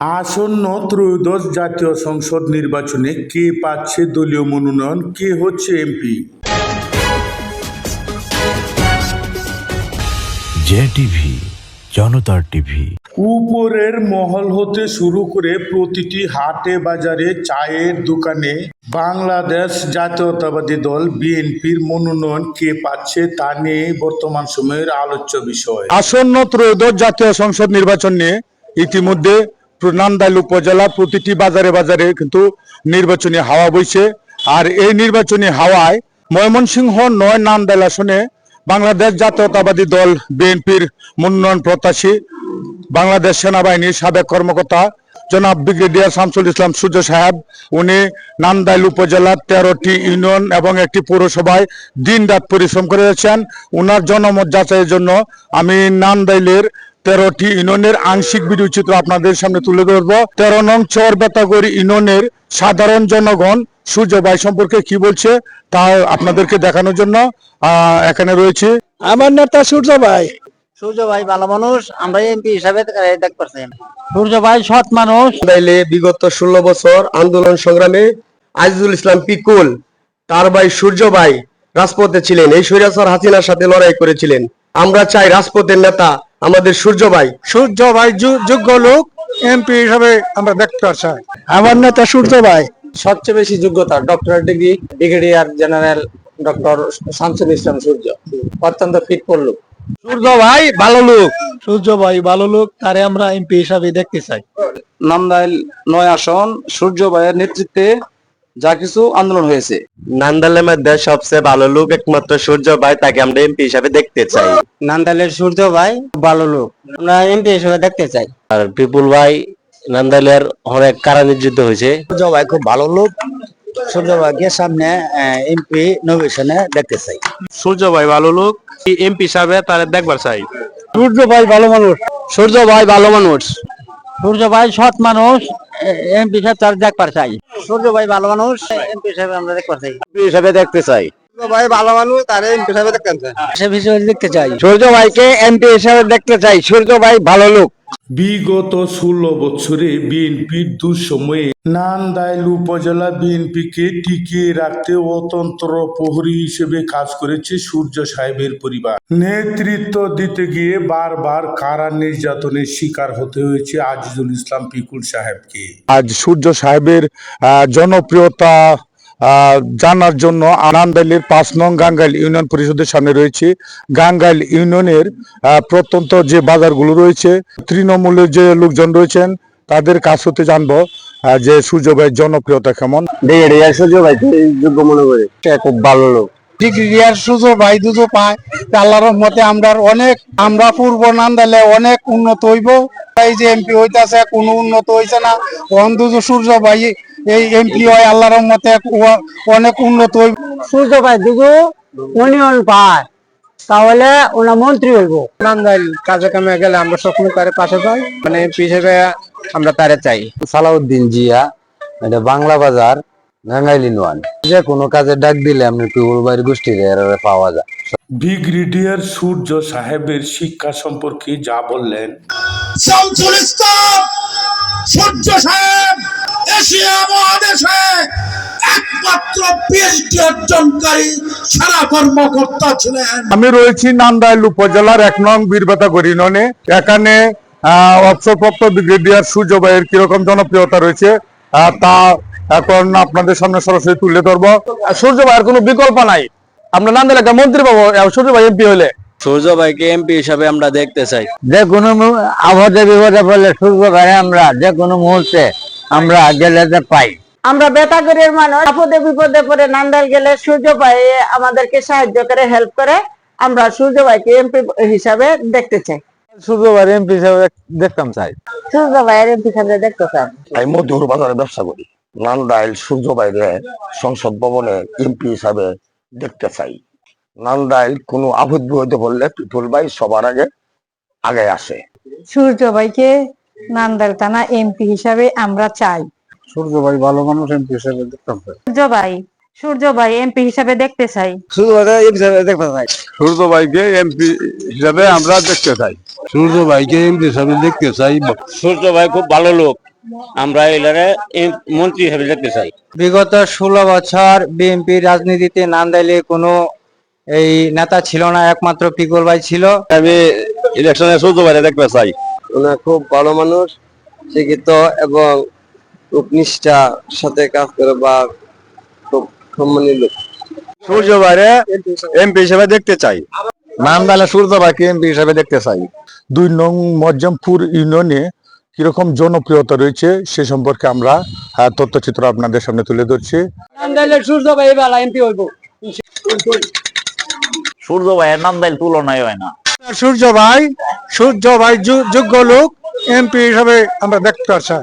আসন্ন ত্রয়োদশ জাতীয় সংসদ নির্বাচনে কে পাচ্ছে দলীয় মনোনয়ন কে হচ্ছে এমপি? জে টিভি জনতার টিভি। উপরের মহল হতে শুরু করে প্রতিটি হাটে বাজারে চায়ের দোকানে বাংলাদেশ জাতীয়তাবাদী দল বিএনপির মনোনয়ন কে পাচ্ছে তা নিয়ে বর্তমান সময়ের আলোচ্য বিষয়। আসন্ন ত্রয়োদশ জাতীয় সংসদ নির্বাচন নিয়ে ইতিমধ্যে নান্দাইল উপজেলা প্রতিটি বাজারে বাজারে কিন্তু নির্বাচনী হাওয়া বইছে। আর এই নির্বাচনী হাওয়ায় ময়মনসিংহ নয় নান্দাইল আসনে বাংলাদেশ জাতীয়তাবাদী দল, বিএনপির মনোনয়ন প্রত্যাশী, বাংলাদেশ সেনাবাহিনীর সাবেক কর্মকর্তা জনাব ব্রিগেডিয়ার শামসুল ইসলাম সূর্য সাহেব। উনি নান্দাইল উপজেলার তেরোটি ইউনিয়ন এবং একটি পৌরসভায় দিন রাত পরিশ্রম করে যাচ্ছেন উনার জনমত যাচাইয়ের জন্য আমি নান্দাইলের তেরোটি ইউনিয়নের আংশিক ভিডিও চিত্র আপনাদের সামনে তুলে ধরবো। তেরো নং চর বেতাগড়ি ইউনিয়নের সাধারণ জনগণ সূর্য ভাই সম্পর্কে কি বলছে তা আপনাদেরকে দেখানোর জন্য এখানে রয়েছে। আমার নেতা সূর্য ভাই। সূর্য ভাই ভালো মানুষ আমরা এমপি হিসাবে দেখ পারছি। সূর্য সৎ মানুষ। তাইলে বিগত ষোলো বছর আন্দোলন সংগ্রামে আজিজুল ইসলাম পিকুল তার ভাই সূর্য ভাই রাজপথে ছিলেন। এই স্বৈরাচার হাসিনার সাথে লড়াই করেছিলেন। আমরা চাই রাজপথের নেতা আমাদের সূর্য ভাই। সূর্য ভাই যোগ্য লোক এমপি হিসাবে আমরা দেখতে পাচ্ছি। আমার নেতা সূর্য ভাই। সবচেয়ে বেশি যোগ্যতা doctor degree brigadier general doctor Shamsul Islam Surya. অত্যন্ত ফিট পড়ল সূর্য ভাই ভালো লোক। সূর্য ভাই ভালো লোক তারে আমরা এমপি হিসাবে দেখতে চাই। নান্দাইল নয় আসন সূর্য ভাইয়ের নেতৃত্বে যা কিছু আন্দোলন হয়েছে। নান্দালের মধ্যে সবচেয়ে ভালো লোক একমাত্র সূর্য ভাই তাকে আমরা এমপি হিসাবে দেখতে চাই। নান্দালের সূর্য ভাই ভালো লোক আমরা এমপি হিসাবে দেখতে চাই। আর বিপুল ভাই নান্দালের অনেক কারণে যুদ্ধ হয়েছে। সূর্য ভাই খুব ভালো লোক সূর্য ভাইকে সামনে এমপি নমিনেশনে দেখতে চাই। সূর্য ভাই ভালো লোক এমপি হিসাবে তার দেখবার চাই। সূর্য ভাই ভালো মানুষ। সূর্য ভাই ভালো মানুষ। সূর্য ভাই সৎ মানুষ এমপি সাহেব তার দেখবার চাই। সূর্য ভাই ভালো মানুষ এমপি সাহেব আমরা দেখবার চাই। এমপি হিসাবে দেখতে চাই। ভাই ভালো মানুষ তার এমপি হিসাবে দেখতে চাই। হিসাবে দেখতে চাই। সূর্য ভাইকে এমপি হিসাবে দেখতে চাই। সূর্য ভাই ভালো লোক। বিগত ষোলো বছরে বিএনপির দুঃসময়ে নান্দাইল উপজেলা বিএনপিকে টিকিয়ে রাখতে অতন্ত্র প্রহরী হিসেবে কাজ করেছে সূর্য সাহেবের পরিবার। নেতৃত্ব দিতে গিয়ে বারবার কারা নির্যাতনের শিকার হতে হয়েছে আজিজুল ইসলাম পিকুল সাহেবকে। আজ সূর্য সাহেবের জনপ্রিয়তা জানার জন্য আনন্দাইলের পাঁচ নং গাঙ্গাইল ইউনিয়ন পরিষদের সামনে রয়েছে। গাঙ্গাইল ইউনিয়নের আহ, প্রত্যন্ত যে বাজারগুলো রয়েছে তৃণমূলের যে লোকজন রয়েছেন তাদের কাছ হতে জানব যে সূর্য ভাইয়ের জনপ্রিয়তা কেমন। সূর্য ভাই যোগ্য মনে করে? খুব ভালো লোক। ডিগ্রিয়ার সুযোগ ভাই দুজো পায়। আল্লাহর রহমতে আমরা অনেক আমরা পূর্ব নান্দালে অনেক উন্নত হইব। এই যে এমপি হইতাছে কোনো উন্নত হইছে না। অন দুজো সূর্য ভাই এই এমপি হয় আল্লাহর রহমতে অনেক উন্নত হইব। সূর্য ভাই দুগু ইউনিয়ন পায়। তাহলে ওনা মন্ত্রী হইব। নান্দাইল কাজে কামে গেলে আমরা সবসময় তার পাশে পাই মানে এমপি হিসেবে আমরা তারে চাই। সালাউদ্দিন জিয়া এটা বাংলা বাজার গাঙ্গাইলি নোয়ান যে কোনো কাজে ডাক দিলে আপনি পিউল বাড়ির গোষ্ঠীর এরারে পাওয়া যায়। ব্রিগেডিয়ার সূর্য সাহেবের শিক্ষা সম্পর্কে যা বললেন। শামসুল ইসলাম সূর্য সাহেব এশিয়া মহাদেশে একমাত্র পিএইচডি অর্জনকারী সেনা কর্মকর্তা ছিলেন। আমি রয়েছি নান্দাইল উপজেলার এক নং বীরবেতাগড় ইউনিয়নে এখানে আহ, অবসরপ্রাপ্ত ব্রিগেডিয়ার সূর্য ভাইয়ের কীরকম জনপ্রিয়তা রয়েছে তা এখন আপনাদের সামনে সরাসরি তুলে ধরবো। সূর্য ভাইয়ের কোনো বিকল্প নাই। আমরা নান্দাইল একটা মন্ত্রী পাবো সূর্য ভাই এমপি হলে। সূর্য ভাইকে এমপি হিসাবে আমরা দেখতে চাই। যে কোনো আবহাওয়া বিপদে পড়লে সূর্য ভাই আমরা যে কোনো মুহূর্তে। আমরা গেলে যে পাই। আমরা বেতাগরের মানুষ আপদে বিপদে পড়ে নান্দাল গেলে সূর্য ভাই আমাদেরকে সাহায্য করে হেল্প করে। আমরা সূর্য ভাইকে এমপি হিসাবে দেখতে চাই। সূর্য ভাই এমপি হিসাবে দেখতাম চাই। সূর্য ভাইয়ের এমপি হিসাবে দেখতে চাই আমি মধুর বাজারে ব্যবসা করি। নান্দাইল সূর্য বাইরে সংসদ ভবনে এমপি হিসাবে দেখতে চাই। নান্দাইল কোনো আভুত বিপদে পড়লে পিপুল ভাই সবার আগে আগে আসে। সূর্য ভাইকে নান্দাল থানা এমপি হিসাবে আমরা চাই। সূর্য ভাই ভালো মানুষ এমপি হিসেবে দেখতাম সূর্য ভাই সূর্য ভাই এমপি হিসাবে দেখতে চাই। সূর্য ভাই এমপি হিসেবে দেখতে চাই। সূর্য ভাইকে এমপি হিসাবে আমরা দেখতে চাই। সূর্য ভাইকে এমপি হিসাবে দেখতে চাই। সূর্য ভাই খুব ভালো লোক। আমরা এলারে মন্ত্রী হিসেবে দেখতে চাই। বিগত ষোলো বছর বিএনপি রাজনীতিতে নান্দাইলে কোনো এই নেতা ছিল না একমাত্র পিকল ভাই ছিল। আমি ইলেকশনে সূর্য ভাইরে দেখতে চাই। ওনার খুব ভালো মানুষ শিক্ষিত এবং খুব নিষ্ঠার সাথে কাজ করে বা খুব সম্মানী লোক। সূর্য ভাইরে এমপি হিসেবে দেখতে চাই। নান্দাইলে সূর্য ভাইকে এমপি হিসেবে দেখতে চাই। দুই নং মজ্জমপুর ইউনিয়নে কীরকম জনপ্রিয়তা রয়েছে সে সম্পর্কে আমরা তথ্যচিত্র আপনাদের সামনে তুলে ধরছি। সূর্য ভাই বালা এমপি হইব। সূর্য ভাইয়ের নাম দাইল তুলনায় হয় না। সূর্য ভাই সূর্য ভাই যোগ্য লোক এমপি হিসাবে আমরা দেখতে চাই